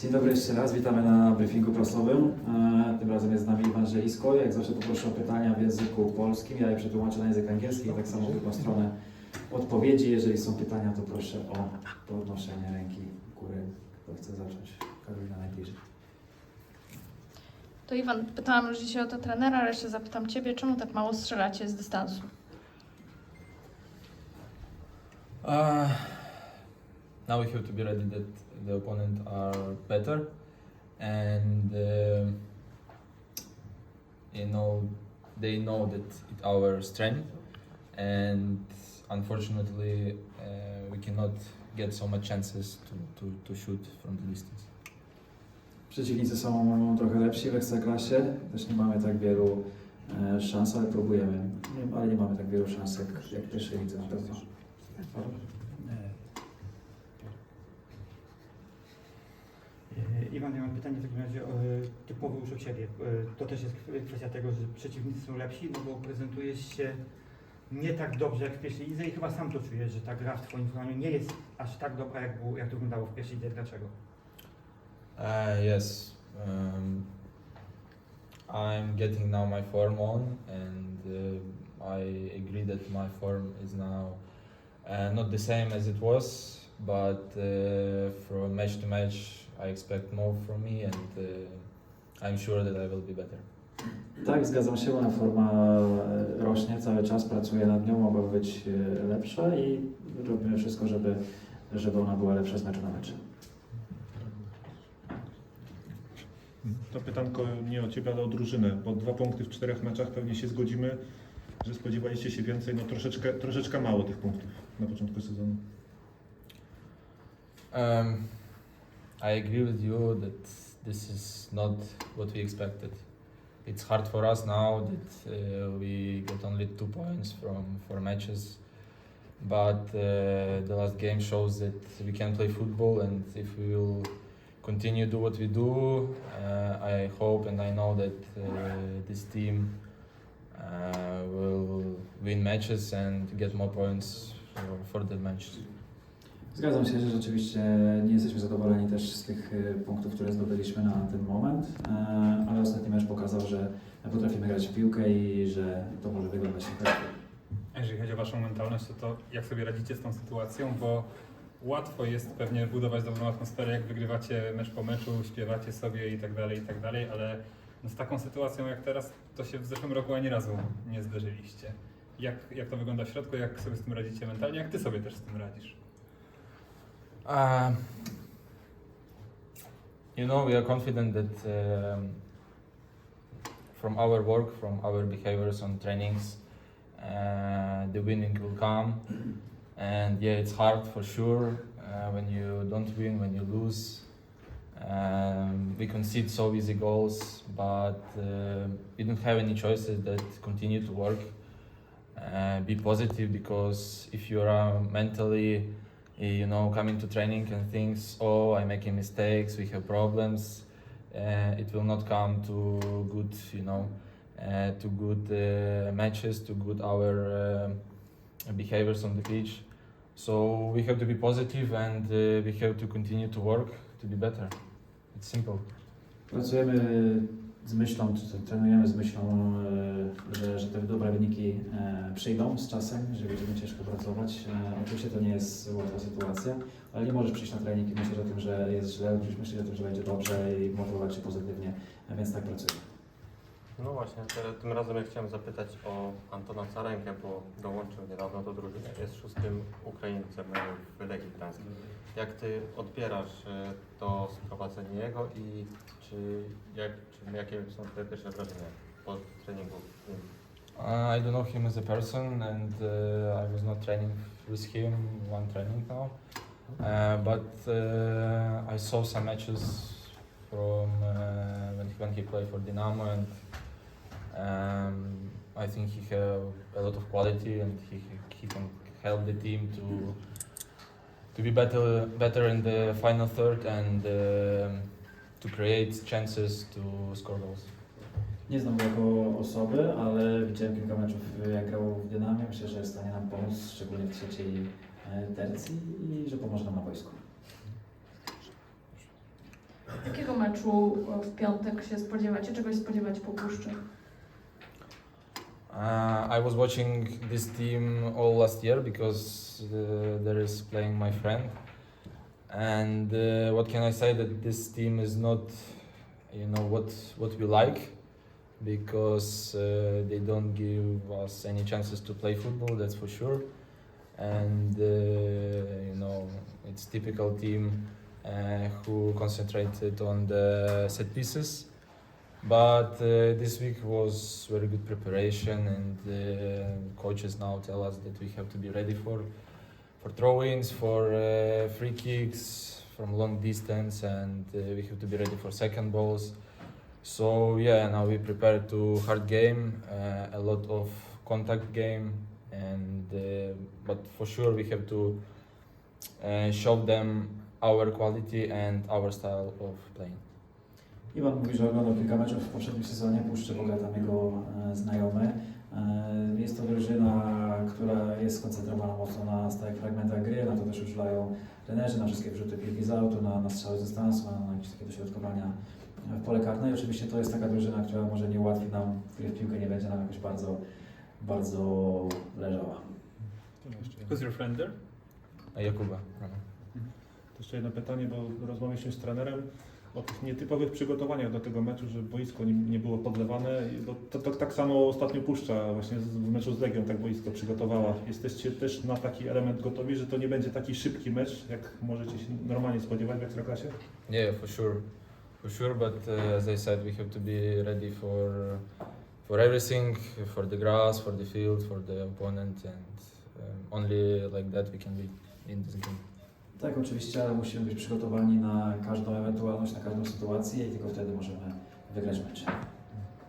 Dzień dobry jeszcze raz, witamy na briefingu prasowym. E, Tym razem jest z nami Iwan Żelisko. Jak zawsze poproszę o pytania w języku polskim, ja je przetłumaczę na język angielski i tak samo w drugą stronę odpowiedzi. Jeżeli są pytania, to proszę o podnoszenie ręki w górę. Kto chce zacząć? Karolina najbliżej. To Iwan, pytałam już dzisiaj o to trenera, ale jeszcze zapytam Ciebie, czemu tak mało strzelacie z dystansu? Uh, now we have to be ready that the opponent are better, and uh, you know they know that it's our strength, and unfortunately uh, we cannot get so much chances to, to, to shoot from the distance. Przeciwnicy są trochę lepsi w Ekstraklasie. Też nie mamy tak wielu e, szans, ale próbujemy. Nie, ale nie mamy tak wielu szans jak, jak w pierwszej lidze na pewno. E, Iwan, ja mam pytanie w takim razie e, typowe już Ciebie. E, To też jest kw- kwestia tego, że przeciwnicy są lepsi, no bo prezentujesz się nie tak dobrze jak w pierwszej lidze i chyba sam to czujesz, że ta gra w Twoim wykonaniu nie jest aż tak dobra, jak, było, jak to wyglądało w pierwszej lidze. Dlaczego? Uh, yes, um, I'm getting now my form on, and uh, I agree that my form is now uh, not the same as it was, but uh, from match to match, I expect more from me, and uh, I'm sure that I will be better. Tak, zgadzam się, moja forma e, rośnie cały czas, pracuję nad nią, mogłaby być e, lepsza i robimy wszystko, żeby, żeby ona była lepsza z meczu na mecz. To pytanko nie o Ciebie, ale o drużynę, bo dwa punkty w czterech meczach pewnie się zgodzimy, że spodziewaliście się więcej, no troszeczkę, troszeczkę mało tych punktów na początku sezonu. Um, I agree with you that this is not what we expected. It's hard for us now that uh, we get only two points from four matches, but uh, the last game shows that we can play football, and if we will continue do what we do, uh, I hope and I know that uh, this team uh, will win matches and get more points for, for the matches. Zgadzam się, że rzeczywiście nie jesteśmy zadowoleni też z tych e, punktów, które zdobyliśmy na ten moment, e, ale ostatni mecz pokazał, że potrafimy grać w piłkę i że to może wyglądać tak. A Jeżeli chodzi o Waszą mentalność, to, to jak sobie radzicie z tą sytuacją, bo łatwo jest pewnie budować dobrą atmosferę, jak wygrywacie mecz po meczu, śpiewacie sobie i tak dalej, i tak dalej, ale no z taką sytuacją jak teraz, to się w zeszłym roku ani razu nie zderzyliście. Jak, jak to wygląda w środku, jak sobie z tym radzicie mentalnie, jak Ty sobie też z tym radzisz? Um, you know, we are confident that um, from our work, from our behaviors on trainings, uh, the winning will come. And yeah, it's hard for sure uh, when you don't win, when you lose. Um, we concede so easy goals, but uh, we don't have any choices that continue to work. Uh, be positive because if you are mentally you know, coming to training and things, oh, I'm making mistakes, we have problems, uh, it will not come to good, you know, uh, to good uh, matches, to good our behaviors on the pitch. So we have to be positive and we have to continue to work to be better. It's simple. Z myślą, czy trenujemy z myślą, e, że, że te dobre wyniki e, przyjdą z czasem, że będziemy ciężko pracować. E, Oczywiście to nie jest łatwa sytuacja, ale nie możesz przyjść na trening i myśleć o tym, że jest źle, musisz myśleć o tym, że będzie dobrze i motywować się pozytywnie, więc tak pracujemy. No właśnie, te- tym razem ja chciałem zapytać o Antona Carenkę, bo dołączył niedawno do drużyny. Jest szóstym Ukraińcem w Legii Gdańsk. Jak Ty odbierasz e, to sprowadzenie jego i czy, jak, czy jakie są Twoje pierwsze wrażenia po treningu? Uh, I don't know him as a person, and uh, I was not training with him one training now. Uh, but uh, I saw some matches from uh, when, he, when he played for Dynamo, and um, I think he have a lot of quality, and he he can help the team to to be better better in the final third and um to create chances to score goals. Nie znam go jako osoby, ale widziałem kilka meczów, jak grał w Dynamie. Myślę, że jest w stanie nam pomóc, szczególnie w trzeciej e, tercji i że pomoże nam na boisku. Jakiego meczu w piątek się spodziewacie? Czegoś spodziewać po puszczy? Uh, I was watching this team all last year because uh, there is playing my friend, and uh, what can I say that this team is not, you know, what what we like, because uh, they don't give us any chances to play football. That's for sure, and uh, you know, it's typical team uh, who concentrated on the set pieces. But uh, this week was very good preparation, and uh, coaches now tell us that we have to be ready for for throw-ins, for uh, free kicks from long distance, and uh, we have to be ready for second balls. So yeah, now we prepare to hard game, uh, a lot of contact game, and uh, but for sure we have to show them our quality and our style of playing. Iwan mówi, że oglądał kilka meczów w poprzednim sezonie, puszczy w ogóle tam jego e, znajomy. E, jest to drużyna, która jest skoncentrowana mocno na stałych fragmentach gry, na to też używają trenerzy, na wszystkie wrzuty piłki z autu, na, na strzały z dystansu, na, jakieś takie dośrodkowania w pole karne i oczywiście to jest taka drużyna, która może nie ułatwi nam, której w piłkę nie będzie nam jakoś bardzo, bardzo leżała. Who's your friend there? A Jakuba. to jeszcze jedno pytanie, bo rozmawialiśmy z trenerem o tych nietypowych przygotowaniach do tego meczu, że boisko nie, nie było podlewane. Bo to, to tak samo ostatnio puszcza właśnie w meczu z Legią, tak boisko przygotowała. Jesteście też na taki element gotowi, że to nie będzie taki szybki mecz, jak możecie się normalnie spodziewać w Ekstraklasie? Yeah, for sure, for sure. But uh, as I said, we have to be ready for for everything, for the grass, for the field, for the opponent, and um, only like that we can be in this game. Tak, oczywiście, ale musimy być przygotowani na każdą ewentualność, na każdą sytuację i tylko wtedy możemy wygrać mecz.